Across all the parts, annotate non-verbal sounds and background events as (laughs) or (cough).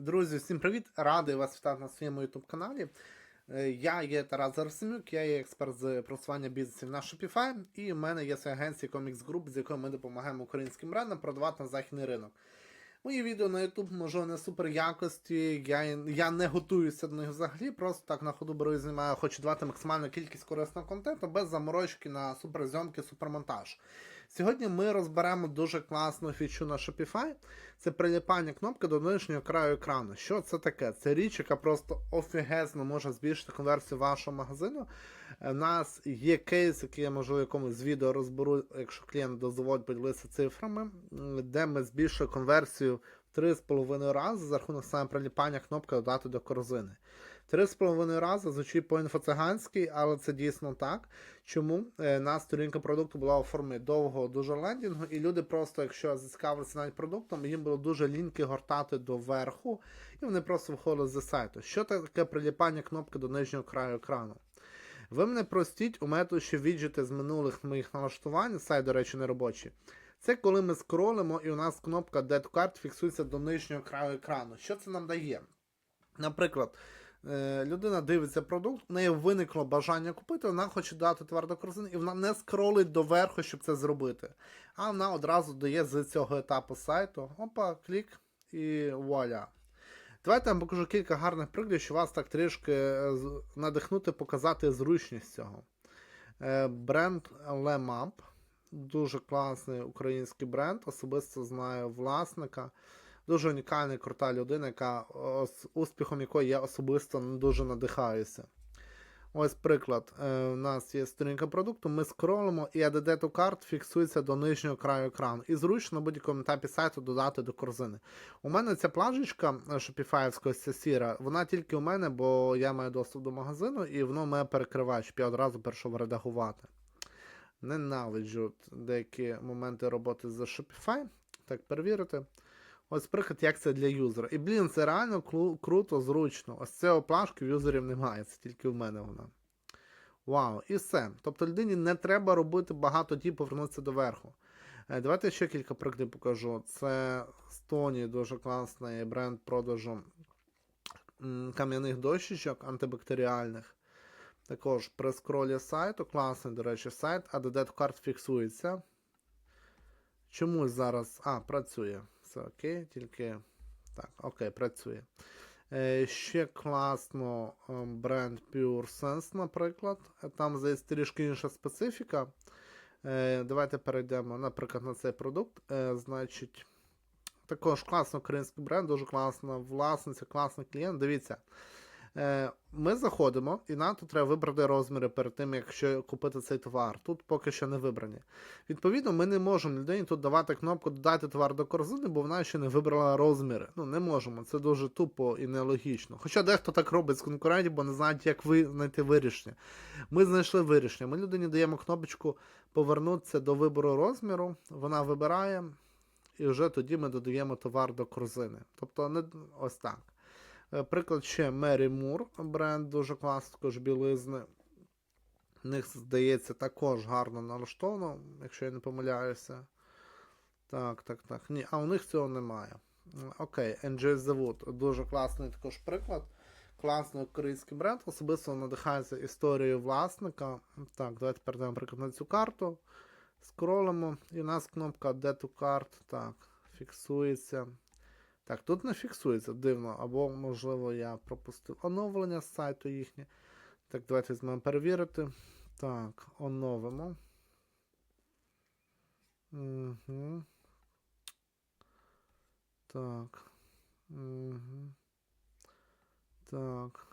Друзі, всім привіт! Радий вас вітати на своєму YouTube каналі. Е, Я є Тарас Зарсенюк, я є експерт з просування бізнесів на Shopify, і в мене є своя агенція Comics Group, з якою ми допомагаємо українським брендам продавати на західний ринок. Мої відео на YouTube, можливо, не супер якості, я, я не готуюся до них взагалі, просто так на ходу беру і знімаю, хочу давати максимальну кількість корисного контенту без заморочки на суперзйомки, супермонтаж. Сьогодні ми розберемо дуже класну фічу на Shopify. Це приліпання кнопки до нижнього краю екрану. Що це таке? Це річ, яка просто офігезно може збільшити конверсію вашого магазину. У нас є кейс, який я можу якомусь з відео розберу, якщо клієнт дозволить поділитися цифрами, де ми збільшуємо конверсію в 3,5 рази за рахунок саме приліпання кнопки додати до корзини. 3,5 рази звучить по-інфоциганськи, але це дійсно так. Чому Е, на сторінка продукту була у формі довгого дуже лендінгу, і люди просто, якщо зацікавилися навіть продуктом, їм було дуже ліньки гортати до верху, і вони просто виходили з сайту. Що таке приліпання кнопки до нижнього краю екрану? Ви мене простіть, у мене тут віджити з минулих моїх налаштувань, сайт, до речі, не робочий. Це коли ми скролимо, і у нас кнопка Dead Card фіксується до нижнього краю екрану. Що це нам дає? Наприклад, людина дивиться продукт, в неї виникло бажання купити, вона хоче дати товар до корзини, і вона не скролить доверху, щоб це зробити. А вона одразу дає з цього етапу сайту. Опа, клік і вуаля. Давайте я вам покажу кілька гарних прикладів, що вас так трішки е, надихнути, показати зручність цього. Е, Бренд Lemap. Дуже класний український бренд. Особисто знаю власника. Дуже унікальна і крута людина, яка ос- успіхом якої я особисто дуже надихаюся. Ось приклад. Е, у нас є сторінка продукту, ми скролимо, і ADD to Cart фіксується до нижнього краю екрану. І зручно на будь-якому етапі сайту додати до корзини. У мене ця плажечка шопіфаївська, ось сіра, вона тільки у мене, бо я маю доступ до магазину, і воно мене перекриває, щоб я одразу перейшов редагувати. Ненавиджу деякі моменти роботи з Shopify. Так, перевірити. Ось приклад, як це для юзера. І, блін, це реально круто, зручно. Ось цього плашки в юзерів немає, це тільки в мене вона. Вау, і все. Тобто людині не треба робити багато дій, повернутися до верху. Е, Давайте ще кілька прикладів покажу. Це Стоні, дуже класний бренд продажу кам'яних дощечок антибактеріальних. Також при скролі сайту, класний, до речі, сайт, а Dead карт фіксується. Чомусь зараз. А, працює. Все окей, тільки. Так, окей, працює. Е, ще класно е, бренд Pure Sense, наприклад. Там здається трішки інша специфіка. Е, давайте перейдемо, наприклад, на цей продукт. Е, значить, також класний український бренд, дуже класна власниця, класний клієнт. Дивіться. Е, Ми заходимо, і нам тут треба вибрати розміри перед тим, якщо купити цей товар. Тут поки що не вибрані. Відповідно, ми не можемо людині тут давати кнопку Додати товар до корзини, бо вона ще не вибрала розміри. Ну, не можемо. Це дуже тупо і нелогічно. Хоча дехто так робить з конкурентів, бо не знають, як ви знайти вирішення. Ми знайшли вирішення. Ми людині даємо кнопочку повернутися до вибору розміру, вона вибирає, і вже тоді ми додаємо товар до корзини. Тобто, не ось так. Е, Приклад ще Мері Мур, бренд дуже класний, також білизни. В них, здається, також гарно налаштовано, якщо я не помиляюся. Так, так, так. Ні, а у них цього немає. Окей, NJ The Wood. Дуже класний також приклад. Класний український бренд. Особисто надихається історією власника. Так, давайте перейдемо, наприклад, на цю карту. Скролимо, і у нас кнопка Add to Cart. Так, фіксується. Так, тут не фіксується, дивно, або, можливо, я пропустив оновлення з сайту їхнє. Так, давайте візьмемо перевірити. Так, оновимо. Угу. Так. Угу. Так.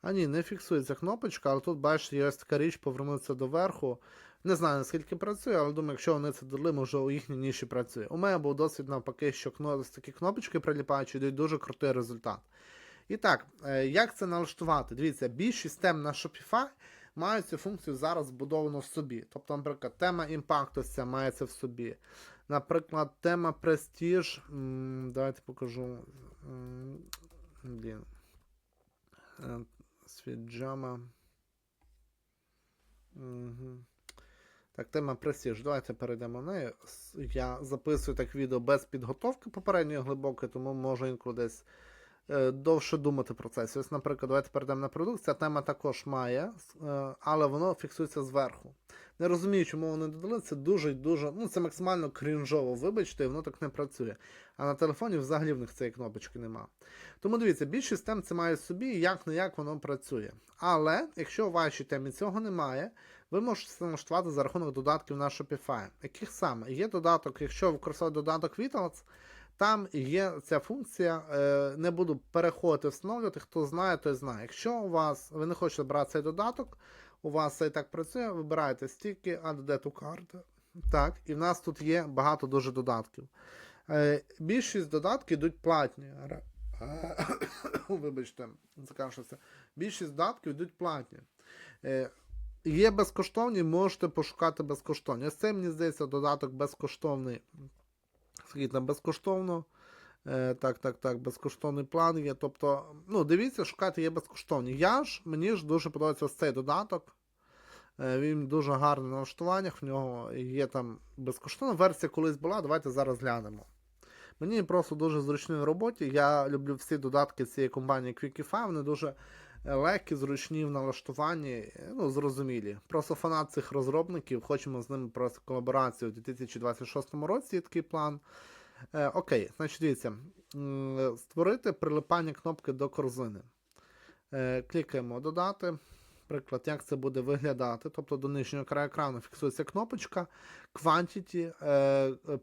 А ні, не фіксується кнопочка, але тут, бачите, є така річ повернутися до верху. Не знаю, наскільки працює, але думаю, якщо вони це дали, може у їхній ніші працює. У мене був досвід навпаки, що кно... такі кнопочки приліпаючі дають дуже крутий результат. І так, е, як це налаштувати? Дивіться, більшість тем на Shopify мають цю функцію зараз збудовану в собі. Тобто, наприклад, тема імпакту має це в собі. Наприклад, тема престіж. Давайте покажу. Блін. Е, Світ джама. Угу. Так, тема престиж. Давайте перейдемо на неї. Я записую так відео без підготовки попередньої глибокої, тому можу інколи десь е, довше думати про це. Ось, наприклад, давайте перейдемо на продукт. Тема також має, е, але воно фіксується зверху. Не розумію, чому вони додали. Це дуже дуже. Ну, це максимально крінжово, вибачте, і воно так не працює. А на телефоні взагалі в них цієї кнопочки нема. Тому дивіться, більшість тем це має собі, як не як воно працює. Але якщо у вашій темі цього немає, ви можете це налаштувати за рахунок додатків на Shopify. Яких саме? Є додаток, якщо ви використовуєте додаток Vitals, там є ця функція. е, Не буду переходити, встановлювати. Хто знає, той знає. Якщо у вас ви не хочете брати цей додаток, у вас це і так працює, вибираєте стільки Add to Cart. Так, і в нас тут є багато дуже додатків. Е, Більшість додатків йдуть платні. Е, (coughs) Вибачте, закашлявся. Більшість додатків йдуть платні. Є безкоштовні, можете пошукати безкоштовні. Ось це, мені здається, додаток безкоштовний. Скільки там безкоштовно. Е, так, так, так, безкоштовний план є. Тобто, ну, дивіться, шукайте, є безкоштовні. Я ж, мені ж дуже подобається ось цей додаток. Е, він дуже гарний на налаштуваннях, в нього є там безкоштовна версія колись була, давайте зараз глянемо. Мені просто дуже зручний в роботі. Я люблю всі додатки цієї компанії Quickify, вони дуже легкі, зручні в налаштуванні, ну, зрозумілі. Просто фанат цих розробників, хочемо з ними просто колаборацію у 2026 році, є такий план. Е, окей, значить дивіться, створити прилипання кнопки до корзини. Е, клікаємо додати. Приклад, як це буде виглядати. Тобто до нижнього краю екрану фіксується кнопочка, quantity, е,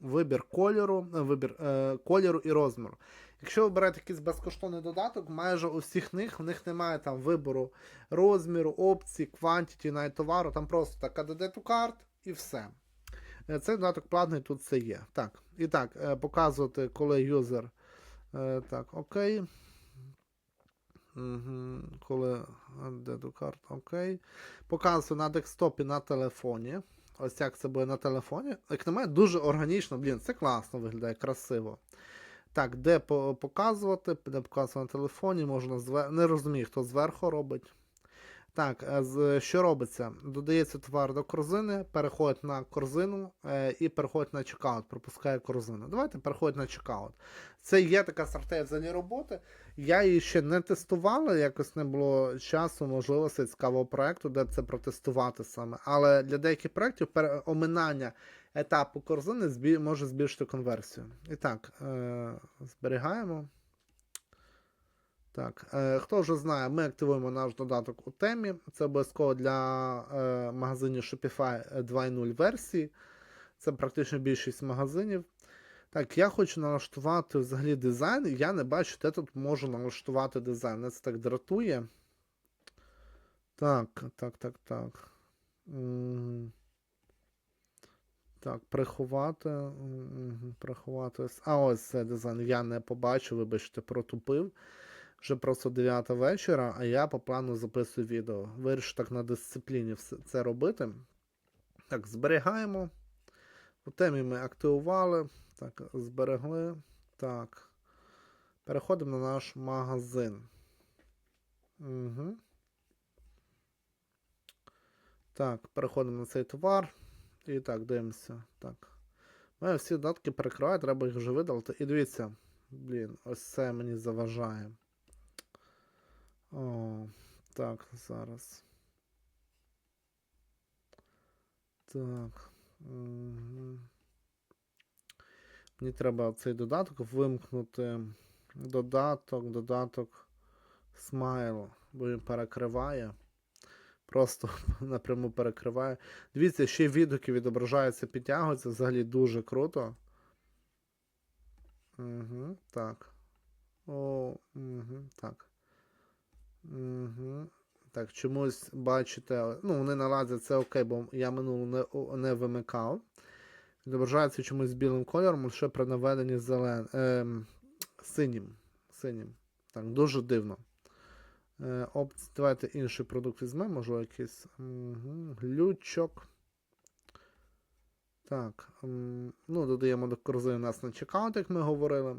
вибір кольору, е, вибір е, кольору і розміру. Якщо ви берете якийсь безкоштовний додаток, майже у всіх них в них немає там вибору розміру, опцій, quantity, навіть товару, там просто так add to cart і все. Е, Цей додаток платний тут це є. Так, і так, е, показувати, коли юзер. Так, окей. Угу. Коли де до карт, окей. Показую на декстопі на телефоні. Ось як це буде на телефоні. Як на мене, дуже органічно, блін, це класно виглядає, красиво. Так, де показувати, де показувати на телефоні, можна звер... Не розумію, хто зверху робить. Так, е, що робиться? Додається товар до корзини, переходить на корзину е, і переходить на чекаут, пропускає корзину. Давайте переходить на чекаут. Це є така стратегія роботи. Я її ще не тестувала, якось не було часу, можливості цікавого проекту, де це протестувати саме. Але для деяких проєктів оминання етапу корзини може збільшити конверсію. І так, е- зберігаємо. Так, е, хто вже знає, ми активуємо наш додаток у темі. Це обов'язково для е, магазинів Shopify 2.0 версії. Це практично більшість магазинів. Так, я хочу налаштувати взагалі дизайн. Я не бачу, де тут можу налаштувати дизайн. Це так дратує. Так, так, так, так. Так, приховати. М, Приховати. А ось це дизайн. Я не побачив, вибачте, протупив. Вже просто 9 вечора, а я по плану записую відео. Вирішу так на дисципліні це робити. Так, зберігаємо. У темі ми активували. Так, зберегли. Так. Переходимо на наш магазин. Угу. Так, переходимо на цей товар. І так, дивимося. Так. Мене всі додатки перекриваю, треба їх вже видалити. І дивіться, блін, ось це мені заважає. О, так, зараз. Так. Угу. Мені треба цей додаток вимкнути. Додаток, додаток смайл, бо він перекриває. Просто (laughs) напряму перекриває. Дивіться, ще відгуки відображаються, підтягуються. Взагалі дуже круто. Угу, так. О, угу, так. Угу. Так, чомусь бачите, ну, вони налазять це окей, бо я минуло не, не вимикав. Відображається чомусь білим кольором, лише при наведенні зелен... ем, синім. Синім. Так, дуже дивно. Е, опц... Давайте інший продукт візьмемо, можливо, якийсь угу. глючок. Так. ем, ну, додаємо до корзини нас на чекаут, як ми говорили.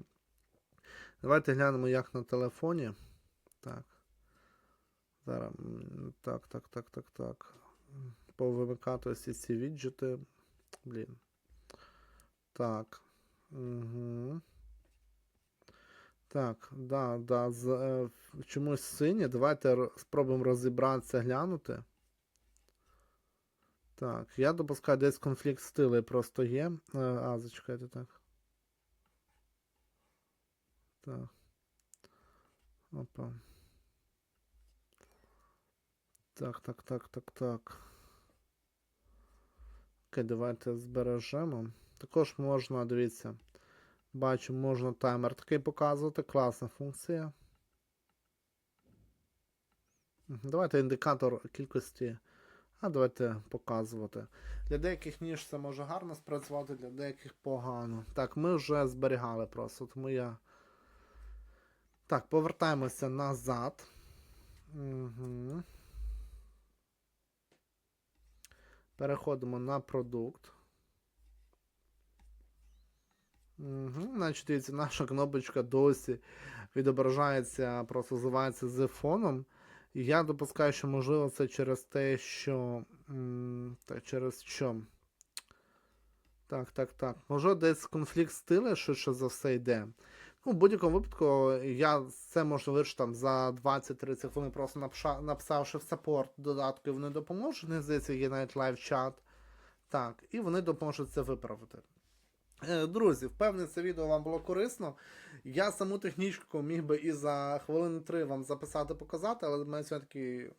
Давайте глянемо, як на телефоні. Так. Зараз. Так, так, так, так, так. повимикати ось ці віджити. Блін. Так. Угу. Так, да, да, з, е, чомусь синє. Давайте спробуємо розібратися, глянути. Так, я допускаю, десь конфлікт стилей просто є. Е, А, зачекайте так. Так. Опа. Так, так, так, так, так. Окей, давайте збережемо. Також можна, дивіться, бачу, можна таймер такий показувати. Класна функція. Давайте індикатор кількості. А давайте показувати. Для деяких ніж це може гарно спрацювати, для деяких погано. Так, ми вже зберігали просто, тому я. Так, повертаємося назад. Угу. Переходимо на продукт. Угу. Значить, дивіться, наша кнопочка досі відображається, просто зливається з фоном. Я допускаю, що можливо це через те, що. Так, через що. Так, так, так. Може десь конфлікт стилю, швидше за все йде. Ну, в будь-якому випадку, я це можу вирішити там за 20-30 хвилин, просто напша- написавши в саппорт додатки, вони допоможуть. Не здається, є навіть лайв-чат. Так, і вони допоможуть це виправити. Е, Друзі, впевнений, це відео вам було корисно. Я саму технічку міг би і за хвилини три вам записати, показати, але в мене м,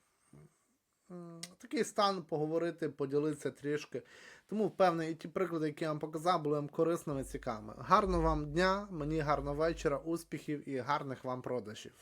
такий стан поговорити, поділитися трішки. Тому впевнений, і ті приклади, які я вам показав, були вам корисними, цікавими. Гарного вам дня, мені гарного вечора, успіхів і гарних вам продажів.